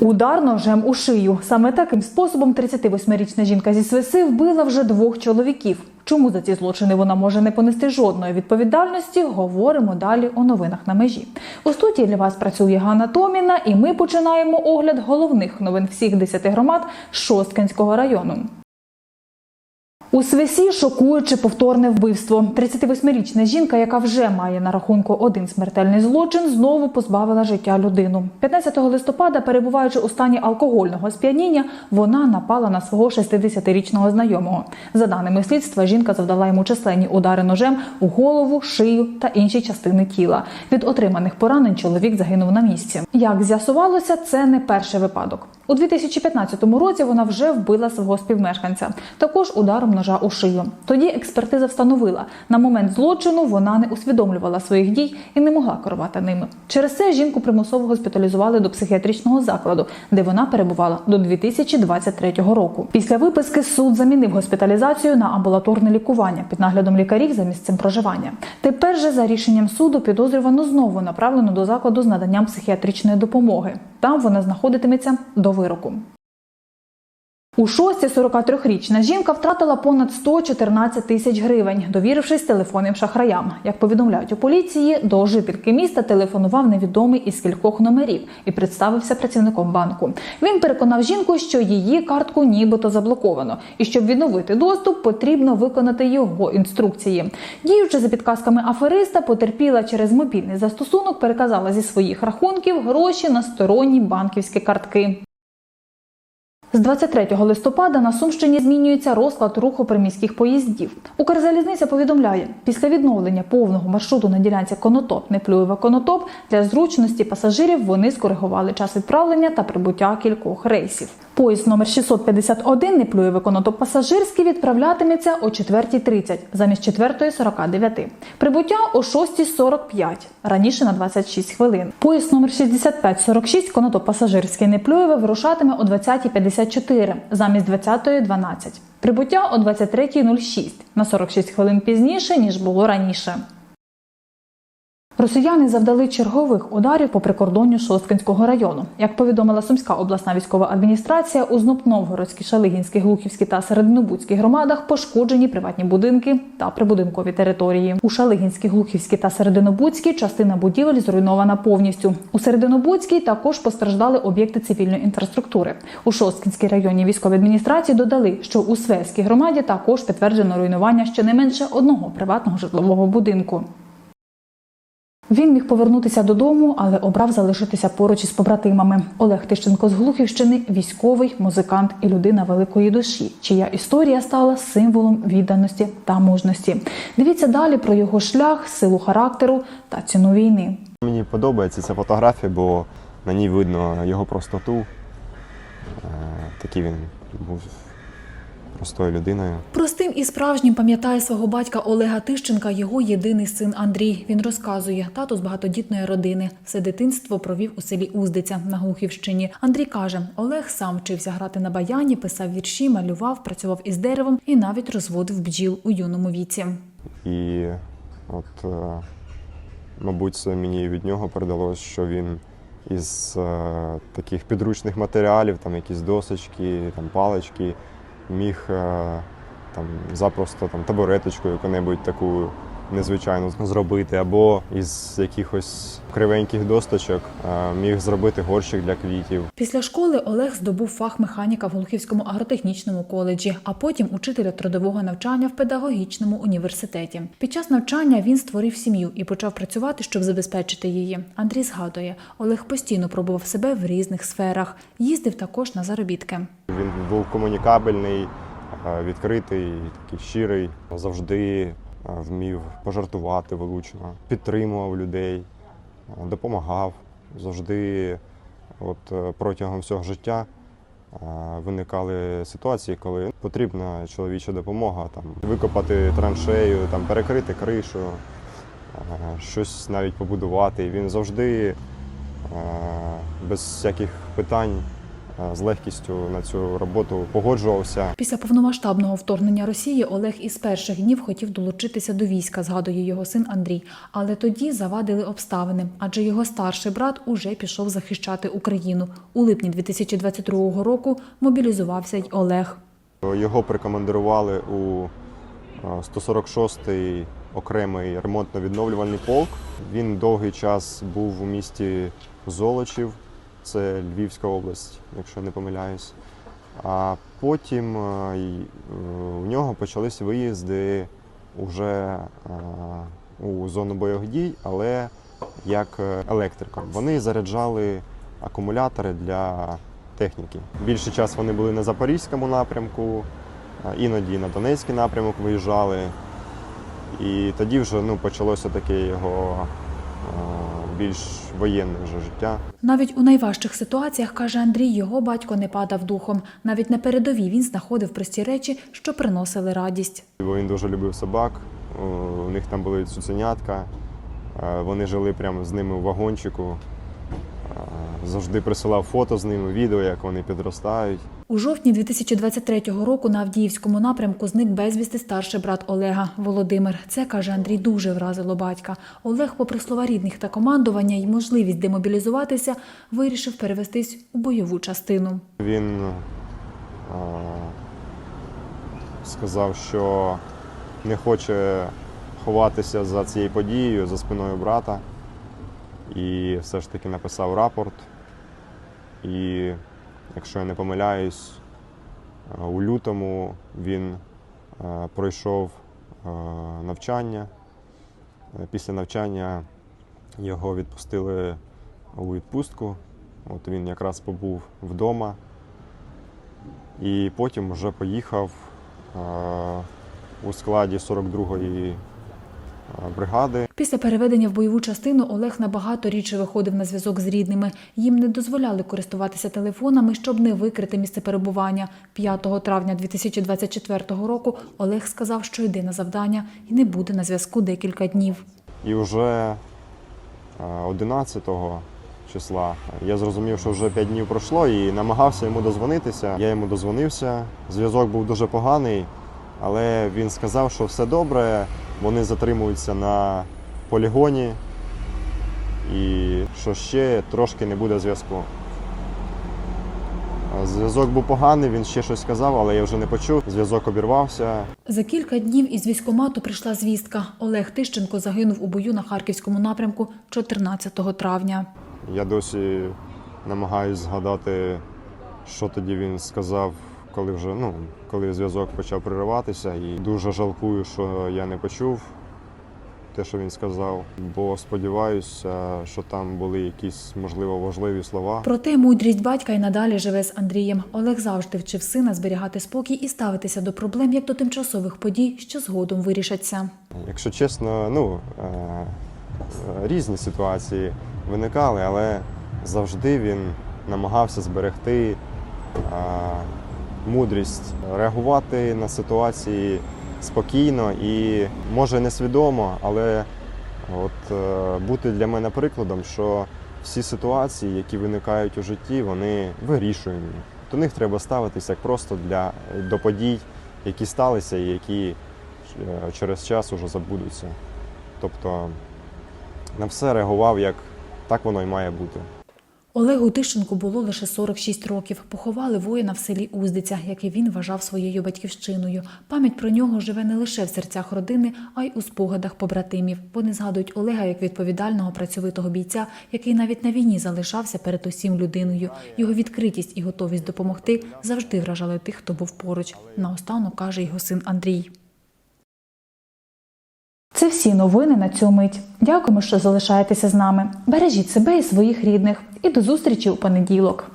Удар ножем у шию. Саме таким способом 38-річна жінка зі Свиси вбила вже двох чоловіків. Чому за ці злочини вона може не понести жодної відповідальності? Говоримо далі у новинах на межі. У студії для вас працює Ганна Томіна, і ми починаємо огляд головних новин всіх 10 громад Шосткинського району. У Свесі шокуюче повторне вбивство. 38-річна жінка, яка вже має на рахунку один смертельний злочин, знову позбавила життя людину. 15 листопада, перебуваючи у стані алкогольного сп'яніння, вона напала на свого 60-річного знайомого. За даними слідства, жінка завдала йому численні удари ножем у голову, шию та інші частини тіла. Від отриманих поранень чоловік загинув на місці. Як з'ясувалося, це не перший випадок. У 2015 році вона вже вбила свого співмешканця, також ударом ножа у шию. Тоді експертиза встановила, на момент злочину вона не усвідомлювала своїх дій і не могла керувати ними. Через це жінку примусово госпіталізували до психіатричного закладу, де вона перебувала до 2023 року. Після виписки суд замінив госпіталізацію на амбулаторне лікування під наглядом лікарів за місцем проживання. Тепер же за рішенням суду підозрювану знову направлено до закладу з наданням психіатричної допомоги. Там вона знаходитиметься до вироку. У шості 43-річна жінка втратила понад 114 тисяч гривень, довірившись телефонним шахраям. Як повідомляють у поліції, до жительки міста телефонував невідомий із кількох номерів і представився працівником банку. Він переконав жінку, що її картку нібито заблоковано, і щоб відновити доступ, потрібно виконати його інструкції. Діючи за підказками афериста, потерпіла через мобільний застосунок, переказала зі своїх рахунків гроші на сторонні банківські картки. З 23 листопада на Сумщині змінюється розклад руху приміських поїздів. Укрзалізниця повідомляє, після відновлення повного маршруту на ділянці Конотоп Неплюєва Конотоп для зручності пасажирів вони скоригували час відправлення та прибуття кількох рейсів. Поїзд номер 651 Неплюєве Конотоп пасажирський відправлятиметься о 4.30 замість 4.49. Прибуття о 6.45, раніше на 26 хвилин. Поїзд номер 6546 Конотоп пасажирський Неплюєве вирушатиме о 20.54 замість 20.12. Прибуття о 23.06 на 46 хвилин пізніше, ніж було раніше. Росіяни завдали чергових ударів по прикордонню Шосткинського району. Як повідомила Сумська обласна військова адміністрація, у Знопновгородській, Шалигінській, Глухівській та Серединобудській громадах пошкоджені приватні будинки та прибудинкові території. У Шалигінській, Глухівській та Серединобудській частина будівель зруйнована повністю. У Серединобудській також постраждали об'єкти цивільної інфраструктури. У Шосткинській районній військовій адміністрації додали, що у Свеській громаді також підтверджено руйнування щонайменше одного приватного житлового будинку. Він міг повернутися додому, але обрав залишитися поруч із побратимами. Олег Тищенко з Глухівщини військовий, музикант і людина великої душі, чия історія стала символом відданості та мужності. Дивіться далі про його шлях, силу характеру та ціну війни. Мені подобається ця фотографія, бо на ній видно його простоту. Е, Такий він був простою людиною. Простим і справжнім пам'ятає свого батька Олега Тищенка, його єдиний син Андрій. Він розказує, тато з багатодітної родини. Все дитинство провів у селі Уздиця на Глухівщині. Андрій каже, Олег сам вчився грати на баяні, писав вірші, малював, працював із деревом і навіть розводив бджіл у юному віці. І от, е, мабуть, це мені від нього передалось, що він із е, таких підручних матеріалів, там якісь досочки, там палички, міг е, там, запросто там, табуреточку яку-небудь таку незвичайну зробити, або із якихось кривеньких досточок е, міг зробити горщик для квітів. Після школи Олег здобув фах механіка в Глухівському агротехнічному коледжі, а потім учителя трудового навчання в педагогічному університеті. Під час навчання він створив сім'ю і почав працювати, щоб забезпечити її. Андрій згадує, Олег постійно пробував себе в різних сферах. Їздив також на заробітки. Він був комунікабельний, е, відкритий, такий щирий, завжди вмів пожартувати влучно, підтримував людей, е, допомагав. Завжди от, е, протягом всього життя е, виникали ситуації, коли потрібна чоловіча допомога, там, викопати траншею, там, перекрити кришу, е, щось навіть побудувати. Він завжди е, без всяких питань е, з легкістю на цю роботу погоджувався. Після повномасштабного вторгнення Росії Олег із перших днів хотів долучитися до війська, згадує його син Андрій. Але тоді завадили обставини, адже його старший брат уже пішов захищати Україну. У липні 2022 року мобілізувався й Олег. Його прикомандирували у е, 146-й окремий ремонтно-відновлювальний полк. Він довгий час був у місті Золочів, це Львівська область, якщо не помиляюсь. А потім е, е, у нього почались виїзди уже е, у зону бойових дій, але як електриком. Вони заряджали акумулятори для техніки. Більший час вони були на Запорізькому напрямку, іноді на Донецький напрямок виїжджали. І тоді вже ну, почалося таке його більш воєнне вже життя. Навіть у найважчих ситуаціях, каже Андрій, його батько не падав духом. Навіть на передовій він знаходив прості речі, що приносили радість. Бо він дуже любив собак. У них там були цуценятка. Е, Вони жили прямо з ними у вагончику. Завжди присилав фото з ними, відео, як вони підростають. У жовтні 2023 року на Авдіївському напрямку зник безвісти старший брат Олега Володимир. Це каже Андрій, дуже вразило батька. Олег, попри слова рідних та командування і можливість демобілізуватися, вирішив перевестись у бойову частину. Він е, сказав, що не хоче ховатися за цією подією, за спиною брата. І все ж таки написав рапорт. І, якщо я не помиляюсь, е, у лютому він е, пройшов е, навчання. Після навчання його відпустили у відпустку. От він якраз побув вдома. І потім вже поїхав у складі 42-ї е, бригади. Після переведення в бойову частину Олег набагато рідше виходив на зв'язок з рідними. Їм не дозволяли користуватися телефонами, щоб не викрити місце перебування. 5 травня 2024 року Олег сказав, що йде на завдання і не буде на зв'язку декілька днів. І вже е, 11 числа я зрозумів, що вже 5 днів пройшло і намагався йому дозвонитися. Я йому дозвонився. Зв'язок був дуже поганий, але він сказав, що все добре, вони затримуються на полігоні і що ще трошки не буде зв'язку. Зв'язок був поганий, він ще щось сказав, але я вже не почув. Зв'язок обірвався. За кілька днів із військкомату прийшла звістка. Олег Тищенко загинув у бою на харківському напрямку 14 травня. Я досі намагаюся згадати, що тоді він сказав, коли вже ну, коли зв'язок почав пририватися. І дуже жалкую, що я не почув те, що він сказав, бо сподіваюся, що там були якісь можливо важливі слова. Проте мудрість батька й надалі живе з Андрієм. Олег завжди вчив сина зберігати спокій і ставитися до проблем як до тимчасових подій, що згодом вирішаться. Якщо чесно, ну е, е, різні ситуації виникали, але завжди він намагався зберегти е, мудрість, реагувати на ситуації спокійно і може несвідомо, але от е, бути для мене прикладом, що всі ситуації, які виникають у житті, вони вирішуємо. До них треба ставитися як просто для до подій, які сталися і які е, через час уже забудуться. Тобто на все реагував як так воно і має бути. Олегу Тищенку було лише 46 років. Поховали воїна в селі Уздиця, який він вважав своєю батьківщиною. Пам'ять про нього живе не лише в серцях родини, а й у спогадах побратимів. Вони згадують Олега як відповідального працьовитого бійця, який навіть на війні залишався перед усім людиною. Його відкритість і готовість допомогти завжди вражали тих, хто був поруч. Наостанок каже його син Андрій. Це всі новини на цю мить. Дякуємо, що залишаєтеся з нами. Бережіть себе і своїх рідних. І до зустрічі у понеділок.